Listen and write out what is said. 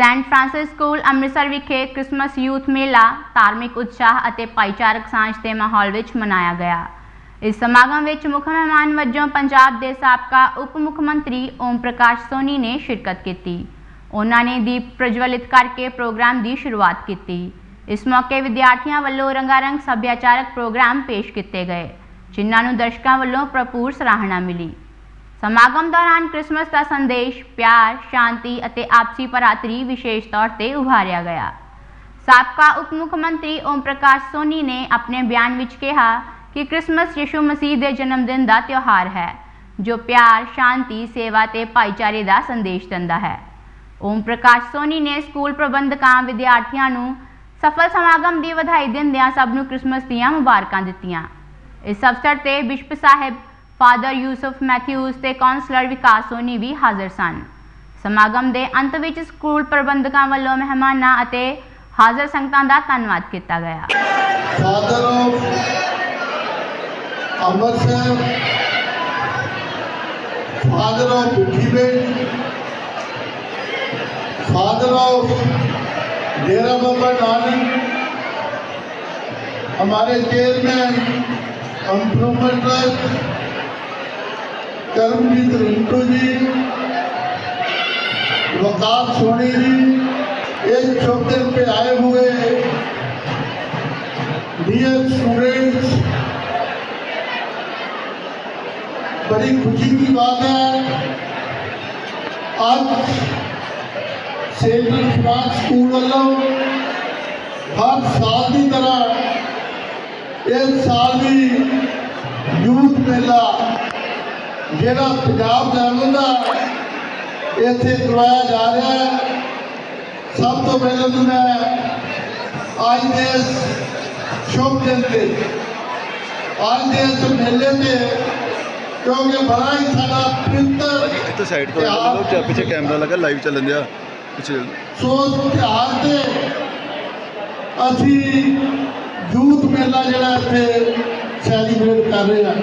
Saint Francis school, Amritsar ਵਿਖੇ Christmas youth ਮੇਲਾ, ਧਾਰਮਿਕ ਉਤਸ਼ਾਹ ਅਤੇ ਭਾਈਚਾਰਕ ਸਾਂਝ ਦੇ ਮਾਹੌਲ ਵਿੱਚ ਮਨਾਇਆ ਗਿਆ। ਇਸ ਸਮਾਗਮ ਵਿੱਚ ਮੁੱਖ ਮਹਿਮਾਨ ਵਜੋਂ ਪੰਜਾਬ ਦੇ ਸਾਬਕਾ ਉਪ ਮੁੱਖ ਮੰਤਰੀ ਓਮ ਪ੍ਰਕਾਸ਼ ਸੋਨੀ ਨੇ ਸ਼ਿਰਕਤ ਕੀਤੀ। ਉਹਨਾਂ ਨੇ ਦੀਪ ਪ੍ਰਜਵਲਿਤ ਕਰਕੇ ਪ੍ਰੋਗਰਾਮ ਦੀ ਸ਼ੁਰੂਆਤ ਕੀਤੀ। ਇਸ ਮੌਕੇ ਵਿਦਿਆਰਥੀਆਂ ਵੱਲੋਂ ਰੰਗਾਰੰਗ ਸੱਭਿਆਚਾਰਕ ਪ੍ਰੋਗਰਾਮ ਪੇਸ਼ ਕੀਤੇ ਗਏ, ਜਿਨ੍ਹਾਂ ਨੂੰ ਦਰਸ਼ਕਾਂ ਵੱਲੋਂ ਭਰਪੂਰ ਸਰਾਹਨਾ ਮਿਲੀ। ਸਮਾਗਮ ਦੌਰਾਨ ਕ੍ਰਿਸਮਸ ਦਾ ਸੰਦੇਸ਼, ਪਿਆਰ, ਸ਼ਾਂਤੀ ਅਤੇ ਆਪਸੀ ਭਰਾਤਰੀ ਵਿਸ਼ੇਸ਼ ਤੌਰ ਤੇ ਉਭਾਰਿਆ ਗਿਆ। ਸਾਬਕਾ ਉਪ ਮੁੱਖ ਮੰਤਰੀ ਓਮ ਪ੍ਰਕਾਸ਼ ਸੋਨੀ ਨੇ ਆਪਣੇ ਬਿਆਨ ਵਿੱਚ ਕਿਹਾ ਕਿ ਕ੍ਰਿਸਮਸ ਯਿਸੂ ਮਸੀਹ ਦੇ ਜਨਮ ਦਿਨ ਦਾ ਤਿਉਹਾਰ ਹੈ, ਜੋ ਪਿਆਰ, ਸ਼ਾਂਤੀ, ਸੇਵਾ ਤੇ ਭਾਈਚਾਰੇ ਦਾ ਸੰਦੇਸ਼ ਦਿੰਦਾ ਹੈ। ਓਮ ਪ੍ਰਕਾਸ਼ ਸੋਨੀ ਨੇ ਸਕੂਲ ਪ੍ਰਬੰਧਕਾਂ ਵਿਦਿਆਰਥੀਆਂ ਨੂੰ ਸਫਲ ਸਮਾਗਮ ਦੀ ਵਧਾਈ ਦਿੰਦਿਆਂ ਸਭ ਨੂੰ ਕ੍ਰਿਸਮਸ ਦੀਆਂ ਮੁਬਾਰਕਾਂ ਦਿੱਤੀਆਂ। ਇਸ ਅਵਸਰ ਤੇ bishop sahib father Yusuf Mathews ਤੇ ਕਾਉਂਸਲਰ ਵਿਕਾਸ ਸੋਨੀ ਵੀ ਹਾਜ਼ਰ ਸਨ ਸਮਾਗਮ ਦੇ ਅੰਤ ਵਿੱਚ ਸਕੂਲ ਪ੍ਰਬੰਧਕਾਂ ਵੱਲੋਂ ਮਹਿਮਾਨਾਂ ਅਤੇ ਹਾਜ਼ਰ ਸੰਗਤਾਂ ਦਾ ਧੰਨਵਾਦ ਕੀਤਾ ਗਿਆ father of Amritsar, father of Bukhibe, father of Dera Baba Nanak हमारे chairman improvement trust Karamjit Rintu ji वकार सोनी जी एक छोटे पे आए हुए डियर स्टूडेंट्स बड़ी खुशी की बात है। आज सेठी समाज स्कूल वालों, हर साल की तरह इस साल भी ਜਿਹੜਾ ਪੰਜਾਬ ਲੈਵਲ ਦਾ ਇੱਥੇ ਕਰਵਾਇਆ ਜਾ ਰਿਹਾ ਹੈ। ਸਭ ਤੋਂ ਪਹਿਲਾਂ ਤਾਂ ਮੈਂ ਅੱਜ ਦੇ ਸ਼ੁਭ ਦਿਨ ਤੇ ਅੱਜ ਦੇ ਇਸ ਮੇਲੇ ਤੇ ਕਿਉਂਕਿ ਬੜਾ ਹੀ ਸਾਡਾ ਪਵਿੱਤਰ ਇੱਥੇ ਸਾਈਡ ਤੋਂ ਜਾਂ ਪਿੱਛੇ ਕੈਮਰਾ ਲੱਗਾ ਲਾਈਵ ਚੱਲਣ ਦਿਆ ਪਿੱਛੇ ਸੋ ਤਿਉਹਾਰ ਤੇ ਅਸੀਂ ਯੂਥ ਮੇਲਾ ਜਿਹੜਾ ਇੱਥੇ ਸੈਲੀਬ੍ਰੇਟ ਕਰ ਰਹੇ ਹਾਂ।